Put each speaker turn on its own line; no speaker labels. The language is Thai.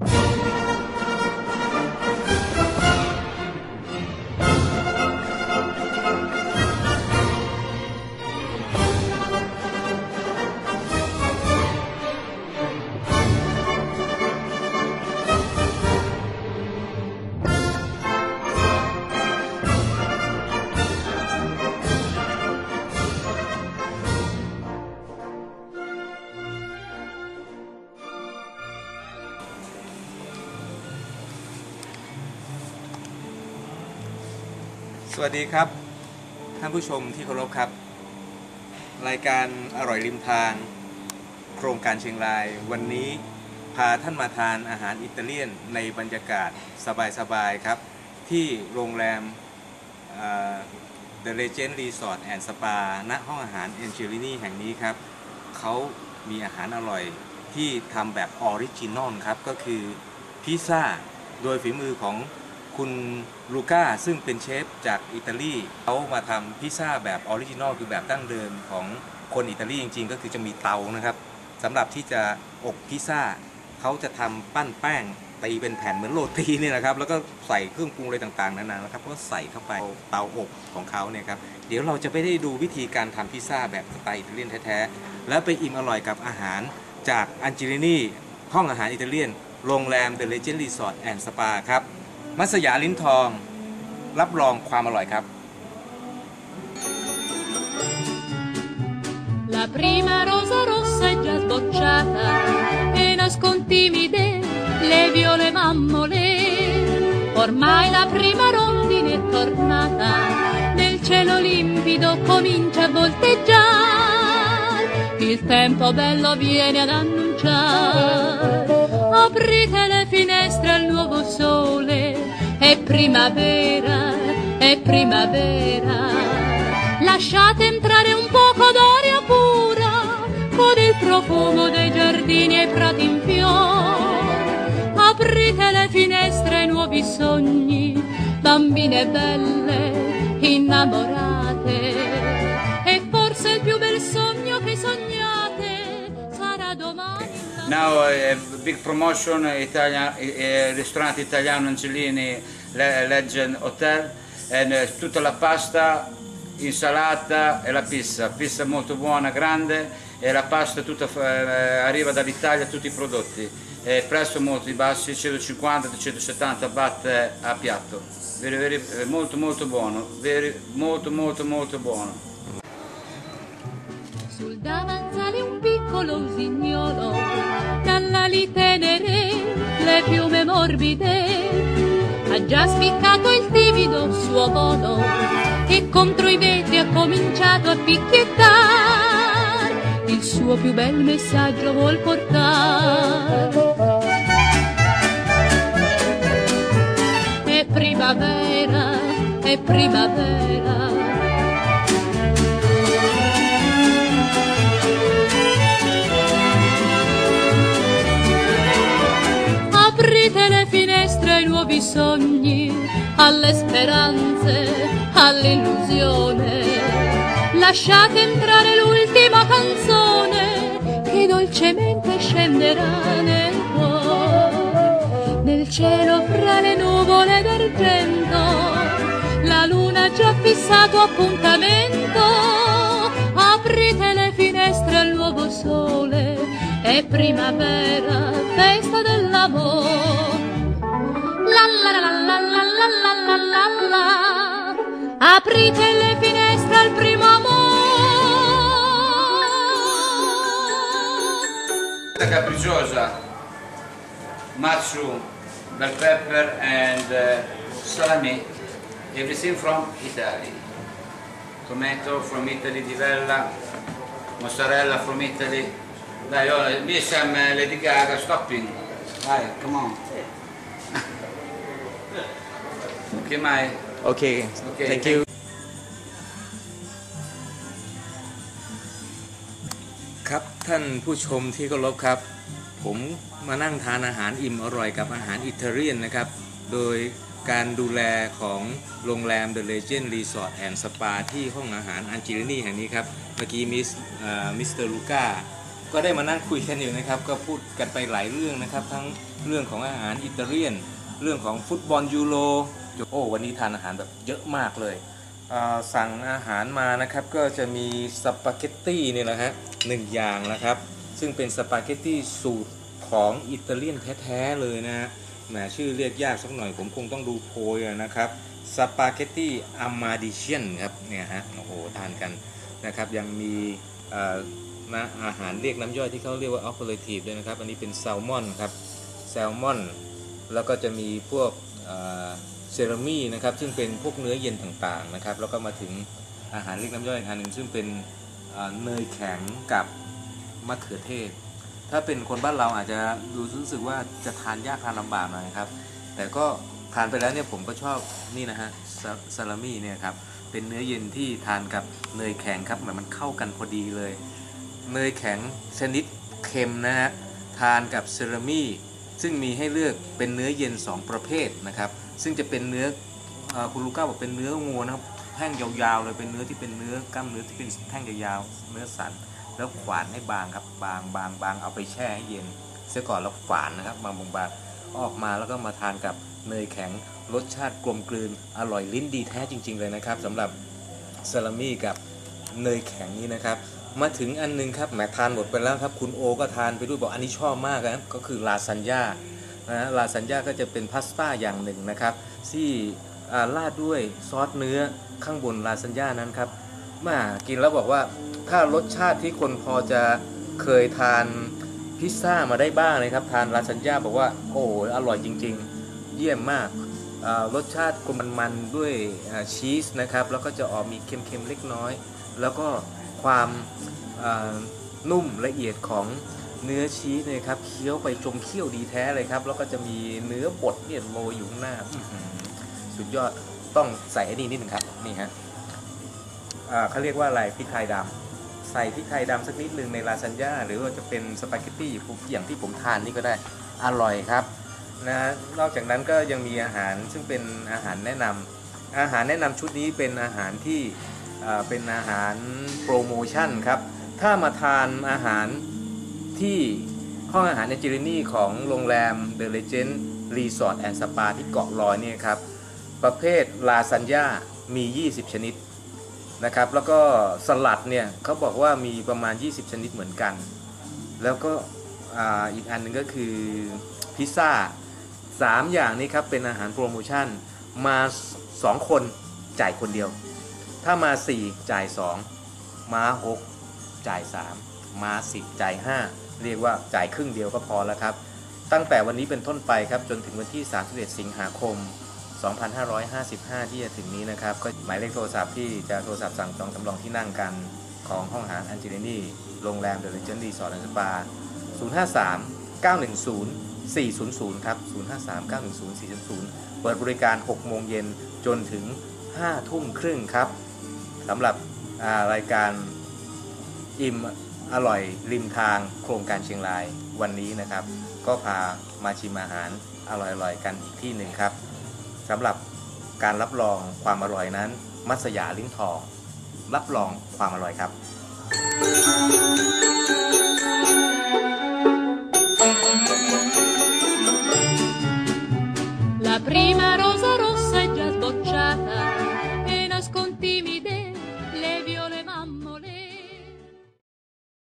Thank you สวัสดีครับ ท่านผู้ชมที่เคารพครับ รายการอร่อยริมทาง โครงการเชียงราย วันนี้พาท่านมาทานอาหารอิตาเลียนในบรรยากาศสบายๆครับ ที่โรงแรมเอ่อ The Legend Resort and Spa ณห้องอาหาร a n g e l i n i แห่งนี้ครับ เขามีอาหารอร่อยที่ทำแบบออริจินอลครับ ก็คือพิซซ่าโดยฝีมือของ คุณลูก้าซึ่งเป็นเชฟจากอิตาลีเขามาทำพิซซ่าแบบออริจินอลคือแบบดั้งเดิมของคนอิตาลีจริงๆ ก็คือจะมีเตานะครับสำหรับที่จะอบพิซซ่าเขาจะทำปั้นแป้งตีเป็นแผ่นเหมือนโรตีเนี่ยนะครับ แล้วก็ใส่เครื่องปรุงอะไรต่างๆนานานะครับก็ใส่เข้าไปเตาอบของเขาเนี่ยครับเดี๋ยวเราจะไปได้ดูวิธีการทำพิซซ่าแบบสไตล์อิตาเลียนแท้ๆแล้วไปอิ่มอร่อยกับอาหารจากอันจิรินีห้องอาหารอิตาเลียนโรงแรม The Legend Resort and Spa ครับ มัสยาลิ้นทอง รับรองความอร่อยครับ
La prima rosa rossa è già sbocciata e nascon timide le viole mammole. Ormai la prima rondine è tornata, nel cielo limpido comincia a volteggiare. Il tempo bello viene ad annunciare. Aprite le finestre al nuovo sole, è primavera, è primavera. Lasciate entrare un poco d'aria pura con il profumo dei giardini e i prati in fiore. Aprite le finestre ai nuovi sogni, bambine belle, innamorate. E forse il più bel sogno che sognate sarà domani.
Now a big promotion Italian, eh, ristorante italiano Angelini Le- Legend Hotel eh, tutta la pasta, insalata e la pizza, pizza molto buona, grande e la pasta tutta eh, arriva dall'Italia tutti i prodotti. E prezzo molto bassi, 150-170 baht a piatto. Very, very, eh, molto molto buono, very, molto molto molto buono.
Sul davanzale un piccolo usignolo, dall'ali tenere le piume morbide, ha già spiccato il timido suo volo e contro i vetri ha cominciato a picchiettare, il suo più bel messaggio vuol portare. È primavera, è primavera. Aprite le finestre ai nuovi sogni, alle speranze, all'illusione. Lasciate entrare l'ultima canzone che dolcemente scenderà nel cuore. Nel cielo fra le nuvole d'argento, la luna ha già fissato appuntamento. Aprite le finestre al nuovo sole, è primavera, festa dell'amore. aprite le finestre al primo amore.
La capricciosa, matsu, bell pepper and uh, salami, everything from Italy. Tomato from Italy di Vella, mozzarella from Italy. Dai, ora, mi sembra eh, Lady Gaga, stopping. Dai, come on. Ok, mai? Okay. okay. Thank,
thank you. you. ครับท่านผู้ชมที่เคารพครับ ผมมานั่งทานอาหารอิ่มอร่อยกับอาหารอิตาเลียนนะครับ โดยการดูแลของโรงแรม The Legend Resort and Spa ที่ห้องอาหารอันจิรินีแห่งนี้ครับ เมื่อกี้มิสเอ่อมิสเตอร์ลูก้าก็ได้มานั่งคุยกันอยู่นะครับ ก็พูดกันไปหลายเรื่องนะครับ ทั้งเรื่องของอาหารอิตาเลียน เรื่องของฟุตบอลยูโรโอ้วันนี้ทานอาหารแบบเยอะมากเลย สั่งอาหารมานะครับก็จะมีสปาเกตตี้นี่แหละฮะหนึ่งอย่างนะครับ ซึ่งเป็นสปาเกตตี้สูตรของอิตาเลียนแท้ๆเลยนะฮะแหมชื่อเรียกยากสักหน่อยผมคงต้องดูโพยนะครับสปาเกตตี้อามาดิเชียนครับเนี่ยฮะโอ้โหทานกันนะครับยังมีเอ่อนะอาหารเรียกน้ำย่อยที่เขาเรียกว่าออฟเฟอร์ทีฟด้วยนะครับ อันนี้เป็นแซลมอนครับแซลมอน แล้วก็จะมีพวก เซรามีนะครับซึ่งเป็นพวกเนื้อเย็นต่างๆนะครับ แล้วก็มาถึงอาหารเรียกน้ำย่อยอีกอันหนึ่งซึ่งเป็นเนยแข็งกับมะเขือเทศ ถ้าเป็นคนบ้านเราอาจจะดูรู้สึกว่าจะทานยากทานลำบากหน่อยครับ แต่ก็ทานไปแล้วเนี่ยผมก็ชอบนี่นะฮะซาซาลามี่เนี่ยครับเป็นเนื้อเย็นที่ทานกับเนยแข็งครับเหมือนมันเข้ากันพอดีเลย เนยแข็งชนิดเค็มนะฮะทานกับเซรามี่ซึ่งมีให้เลือกเป็นเนื้อเย็น 2 ประเภทนะครับ ซึ่งจะเป็นเนื้อคุณลูก้าบอกเป็นเนื้องูนะครับแท่งยาวๆเลยเป็นเนื้อที่เป็นเนื้อกล้ามเนื้อที่เป็นแท่งยาวๆเนื้อสัน แล้วขวานให้บางครับบางบางบางเอาไปแช่ให้เย็น เสียก่อนแล้วฝานนะครับบางบางบางออกมาแล้วก็มาทานกับเนยแข็งรสชาติกลมกลืนอร่อยลิ้นดีแท้จริง ๆ เลยนะครับสำหรับซาลามี่กับเนยแข็งนี้นะครับ มาถึงอันหนึงครับแหมทานหมดไปแล้วครับ คุณโอก็ทานไปด้วยบอกอันนี้ชอบมากนะก็คือลาซานญ่า นะลาซานญ่าก็จะเป็นพาสต้าอย่างหนึ่งนะครับที่ราดด้วยซอสเนื้อข้างบนลาซานญ่านั้นครับมากินแล้วบอกว่าถ้ารสชาติที่คนพอจะเคยทานพิซซ่ามาได้บ้างนะครับ ทานลาซานญ่าบอกว่าโอ้โหอร่อยจริง ๆ เยี่ยมมากรสชาติกลมมันๆด้วยชีสนะครับแล้วก็จะออกมีเค็มๆเล็กน้อย แล้วก็ความนุ่มละเอียดของ เนื้อชีสเนี่ยครับเคี้ยวไปจมเคี้ยวดีแท้เลยครับ แล้วก็จะมีเนื้อบดเนี่ยโรยอยู่ข้างหน้าอื้อหือสุดยอดต้องใส่ไอ้นี่นิดหนึ่งครับนี่ฮะอ่าเขาเรียกว่าอะไรพริกไทยดำใส่พริกไทยดำสักนิดหนึ่งในลาซานญ่าหรือว่าจะเป็นสปาเกตตี้อย่างที่ผมทานนี่ก็ได้อร่อยครับนะนอกจากนั้นก็ยังมีอาหารซึ่งเป็นอาหารแนะนำอาหารแนะนำชุดนี้เป็นอาหารที่อ่าเป็นอาหารโปรโมชั่นครับ ถ้ามาทานอาหาร ที่ห้องอาหารในจิรินีของโรงแรม The Legend Resort and Spa ที่เกาะลอยเนี่ยครับ ประเภทลาซานญ่ามี 20 ชนิดนะครับ แล้วก็สลัดเนี่ยเขาบอกว่ามีประมาณ 20 ชนิดเหมือนกัน แล้วก็อ,อีกอันหนึงก็คือพิซซ่า 3 อย่างนี้ครับ เป็นอาหารโปรโมชั่น มา 2 คนจ่ายคนเดียว ถ้ามา 4 จ่าย 2 มา 6 จ่าย 3 มา 10 จ่าย 5 เรียกว่าจ่ายครึ่งเดียวก็พอแล้วครับ ตั้งแต่วันนี้เป็นต้นไปครับจนถึงวันที่ 31 สิงหาคม 2555 ที่จะถึงนี้นะครับ ก็หมายเลขโทรศัพท์ที่จะโทรศัพท์สั่งจองสำรองที่นั่งกันของห้องอาหารอันจิเรนีโรงแรมเดอะเลเจนด์รีสอร์ทแอนด์สปา 053 910 400 ครับ 053 910 400 เปิดบริการ 6 โมงเย็นจนถึง 5 ทุ่มครึ่งครับสำหรับารายการอิ่ม อร่อยริมทางโครงการเชียงรายวันนี้นะครับ ก็พามาชิมอาหารอร่อยๆกันอีกที่หนึ่งครับสำหรับการรับรองความอร่อยนั้น มัสยาลิ้นทอง รับรองความอร่อยครับ